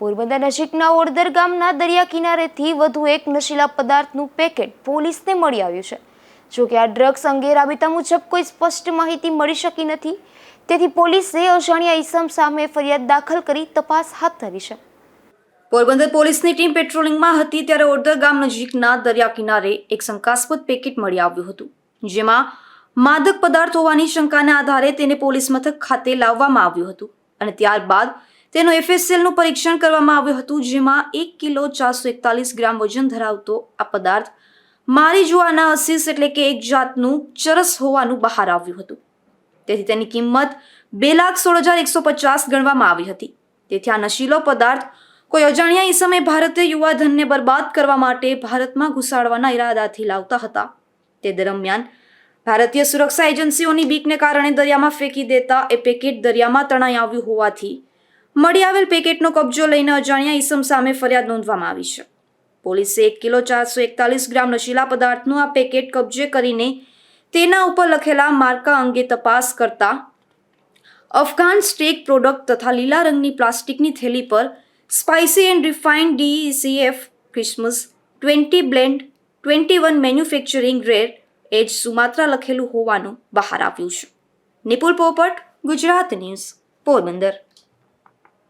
પોરબંદર નજીકના ઓડદર ગામના દરિયા કિનારેથી વધુ એક નશીલા પદાર્થનું પેકેટ પોલીસને મળી આવ્યું છે. જો કે આ ડ્રગ્સ અંગે રાબેતા મુજબ કોઈ સ્પષ્ટ માહિતી મળી શકી નથી. તેથી પોલીસે અજાણ્યા ઇસમ સામે ફરિયાદ દાખલ કરી તપાસ હાથ ધરી છે. પોરબંદર પોલીસની ટીમ પેટ્રોલિંગમાં હતી ત્યારે ઓડદર ગામ નજીકના દરિયા કિનારે એક શંકાસ્પદ પેકેટ મળી આવ્યું હતું, જેમાં માદક પદાર્થ હોવાની શંકાના આધારે તેને પોલીસ મથક ખાતે લાવવામાં આવ્યું હતું અને ત્યારબાદ તેનું એફએસએલનું પરીક્ષણ કરવામાં આવ્યું હતું, જેમાં એક કિલો ચારસો એકતાલીસ ગ્રામ વજન ધરાવતો આ પદાર્થ મારી જુઆના અસીસ એટલે કે એક જાતનું ચરસ હોવાનું બહાર આવ્યું હતું. તેથી તેની કિંમત બે લાખ સોળ હજાર એકસો પચાસ ગણવામાં આવી હતી. તેથી આ નશીલો પદાર્થ કોઈ અજાણ્યા ઈસમે ભારતીય યુવાધનને બરબાદ કરવા માટે ભારતમાં ઘુસાડવાના ઈરાદાથી લાવતા હતા. તે દરમિયાન ભારતીય સુરક્ષા એજન્સીઓની બીકને કારણે દરિયામાં ફેંકી દેતા એ પેકેટ દરિયામાં તણાઈ આવ્યું હોવાથી મળી આવેલ પેકેટનો કબજો લઈને અજાણ્યા ઈસમ સામે ફરિયાદ નોંધવામાં આવી છે. પોલીસે એક કિલો ચારસો એકતાલીસ ગ્રામ નશીલા પદાર્થનું આ પેકેટ કબજે કરીને તેના ઉપર લખેલા માર્કા અંગે તપાસ કરતા અફઘાન સ્ટેક પ્રોડક્ટ તથા લીલા રંગની પ્લાસ્ટિકની થેલી પર spicy and refined DECF Christmas twenty blend twenty one manufacturing rare age Sumatra લખેલું હોવાનું બહાર આવ્યું છે. નિપુલ પોપટ, ગુજરાત ન્યૂઝ, પોરબંદર.